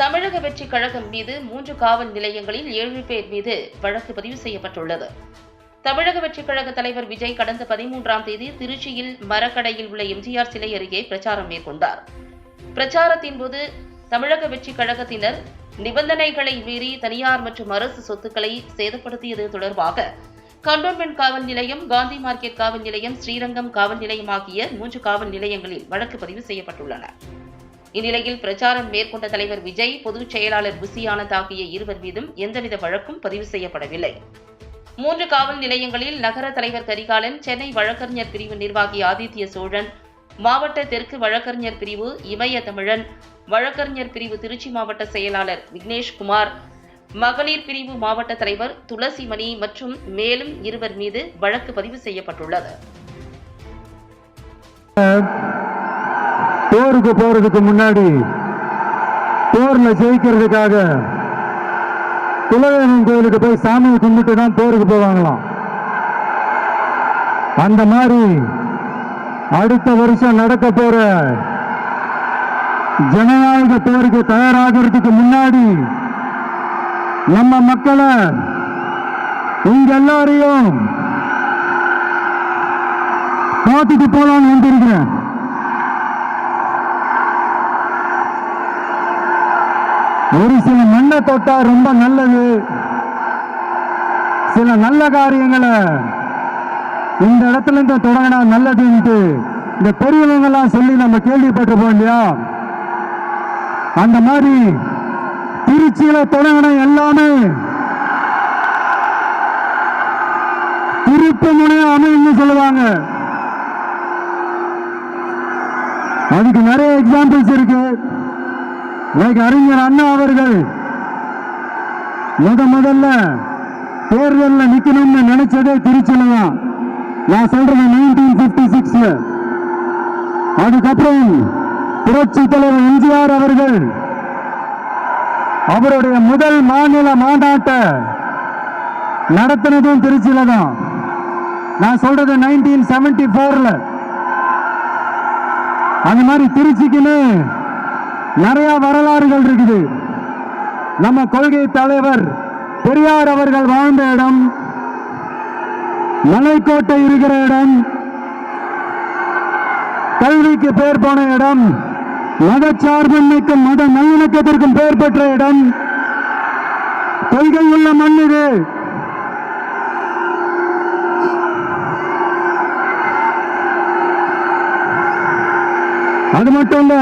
தமிழக வெற்றி கழகம் மீது மூன்று காவல் நிலையங்களில் ஏழு பேர் மீது வழக்கு பதிவு செய்யப்பட்டுள்ளது. தமிழக வெற்றிக் கழக தலைவர் விஜய் கடந்த பதிமூன்றாம் தேதி திருச்சியில் மரக்கடையில் உள்ள எம்ஜிஆர் சிலை அருகே பிரச்சாரம் மேற்கொண்டார். பிரச்சாரத்தின் போது தமிழக வெற்றிக் கழகத்தினர் நிபந்தனைகளை மீறி தனியார் மற்றும் அரசு சொத்துக்களை சேதப்படுத்தியது தொடர்பாக கண்டோன்மெண்ட் காவல் நிலையம் காந்தி மார்க்கெட் காவல் நிலையம் ஸ்ரீரங்கம் காவல் நிலையம் ஆகிய மூன்று காவல் நிலையங்களில் வழக்கு பதிவு செய்யப்பட்டுள்ளன. இந்நிலையில் பிரச்சாரம் மேற்கொண்ட தலைவர் விஜய் பொதுச் செயலாளர் புசி ஆகிய இருவர் மீதும் எந்தவித வழக்கும் பதிவு செய்யப்படவில்லை. மூன்று காவல் நிலையங்களில் நகர தலைவர் கரிகாலன் சென்னை வழக்கறிஞர் பிரிவு நிர்வாகி ஆதித்ய சோழன் மாவட்ட தெற்கு வழக்கறிஞர் பிரிவு இமய தமிழன் வழக்கறிஞர் பிரிவு திருச்சி மாவட்ட செயலாளர் விக்னேஷ்குமார் மகளிர் பிரிவு மாவட்ட தலைவர் துளசிமணி மற்றும் மேலும் இருவர் மீது வழக்கு பதிவு செய்யப்பட்டுள்ளது. போருக்கு போறதுக்கு முன்னாடி போர்ல ஜெயிக்கிறதுக்காக குலவேணன் கோயிலுக்கு போய் சாமியை கும்பிட்டு தான் போருக்கு போவாங்களாம். அந்த மாதிரி அடுத்த வருஷம் நடக்க போற ஜனநாயக போருக்கு தயாராகிறதுக்கு முன்னாடி நம்ம மக்களை இங்க எல்லாரையும் காத்துட்டு போலான்னு வந்திருக்கிறேன். ஒரு சில மண்ணை தொட்டா ரொம்ப நல்லது. சில நல்ல காரியங்களை இந்த இடத்துல இருந்து தொடங்கினா நல்லதுன்ட்டு இந்த பெரியவங்கெல்லாம் சொல்லி நம்ம கேள்விப்பட்டிருப்போம் இல்லையா? அந்த மாதிரி திருச்சியில தொடங்கின எல்லாமே திருப்பு முனைய அமைன்னு சொல்லுவாங்க. அதுக்கு நிறைய எக்ஸாம்பிள்ஸ் இருக்கு. லைக் அறிஞர் அண்ணா அவர்கள். முத முதல்ல தேர்தலில் நிற்கணும்னு நினைச்சதே திருச்சியில தான் நான் சொல்றேன் நைன்டீன் பிப்டி சிக்ஸ்ல அதுக்கப்புறம் புரட்சி தலைவர் எம்ஜிஆர் அவர்கள் அவருடைய முதல் மாநில மாநாட்டை நடத்தினதும் திருச்சியில தான் நான் சொல்றது நைன்டீன் செவன்டி போர்ல அந்த மாதிரி திருச்சிக்குன்னு நிறைய வரலாறுகள் இருக்குது. நம்ம கொள்கை தலைவர் பெரியார் அவர்கள் வாழ்ந்த இடம் மலைக்கோட்டை இருக்கிற இடம் கல்விக்கு பேர் போன இடம் மதச்சார்பின்மைக்கும் மத நல்லிணக்கத்திற்கும் பெயர் பெற்ற இடம். கொள்கை உள்ள மண் இது. அது மட்டும் இல்ல